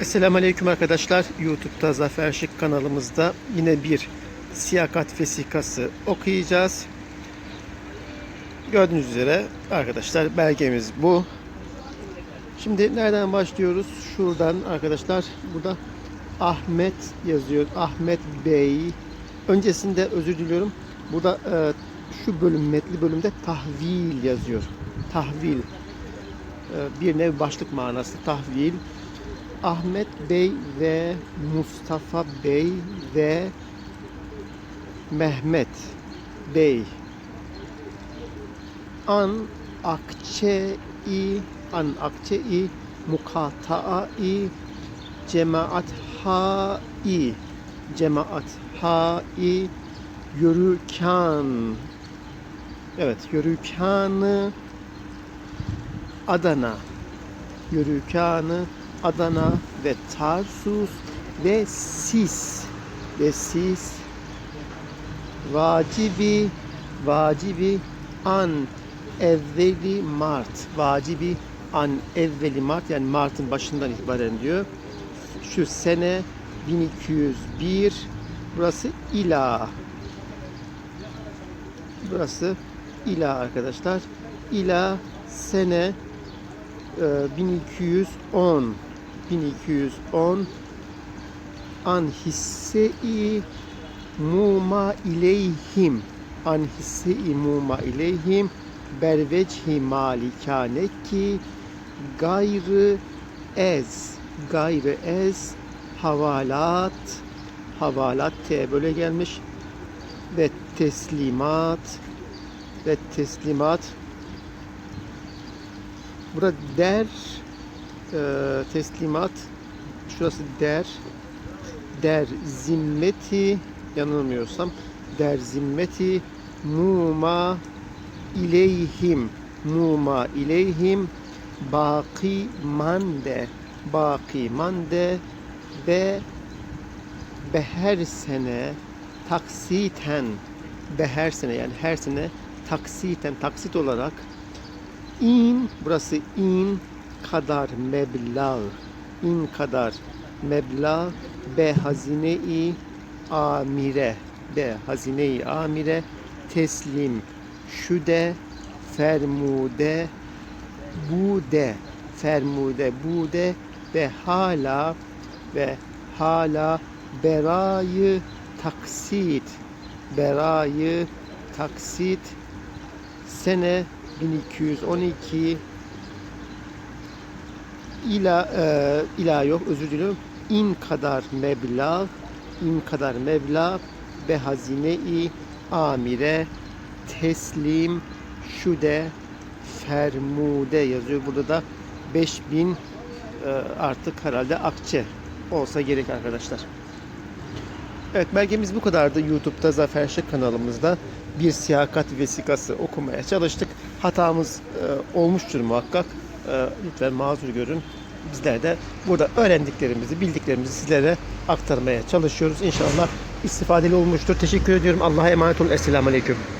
Esselamu Aleyküm arkadaşlar. YouTube'da Zafer Şık kanalımızda yine bir siyakat vesikası okuyacağız. Gördüğünüz üzere arkadaşlar belgemiz bu. Şimdi nereden başlıyoruz? Şuradan arkadaşlar burada Ahmet yazıyor. Ahmet Bey. Öncesinde özür diliyorum. Burada e, şu bölüm metli bölümde tahvil yazıyor. Tahvil. E, bir nev başlık manası tahvil. Ahmet Bey ve Mustafa Bey ve Mehmet Bey. An akçe-i an akçe-i mukataa-i cemaat ha-i cemaat ha-i yürükan evet yürükanı Adana. Yürükanı Adana ve Tarsus ve Sis. Ve Sis vacibi vacibi an evveli Mart. Vacibi an evveli Mart yani Mart'ın başından itibaren diyor. Şu sene 1201 burası ila. Burası ila arkadaşlar. İla sene e, 1210 1210 an hisse-i muma ileyhim. An hisse-i muma ileyhim. Berveci malikane ki gayrı ez. Gayrı ez havalat. Havalat T böyle gelmiş. Ve teslimat. Ve teslimat. Burada der e, teslimat. Şurası der. Der zimmeti. Yanılmıyorsam. Der zimmeti. Muma ileyhim. Muma ileyhim. Baki mande. Baki mande. Ve be her sene taksiten. Be her sene yani her sene taksiten taksit olarak. İn burası in kadar meblağ in kadar meblağ be hazine-i amire be hazine-i amire teslim. Şüde fermude bude fermude bude ve hala ve hala berayı taksit berayı taksit. Sene 1212 ila e, ila yok özür diliyorum in kadar meblağ in kadar meblağ ve hazine-i amire teslim şude fermude yazıyor burada da 5000 e, artık herhalde akçe olsa gerek arkadaşlar. Evet belgemiz bu kadardı. YouTube'da Zafer Şık kanalımızda bir siyakat vesikası okumaya çalıştık. Hatamız e, olmuştur muhakkak. E, lütfen mazur görün. Bizler de burada öğrendiklerimizi, bildiklerimizi sizlere aktarmaya çalışıyoruz. İnşallah istifadeli olmuştur. Teşekkür ediyorum. Allah'a emanet olun. Esselamu Aleyküm.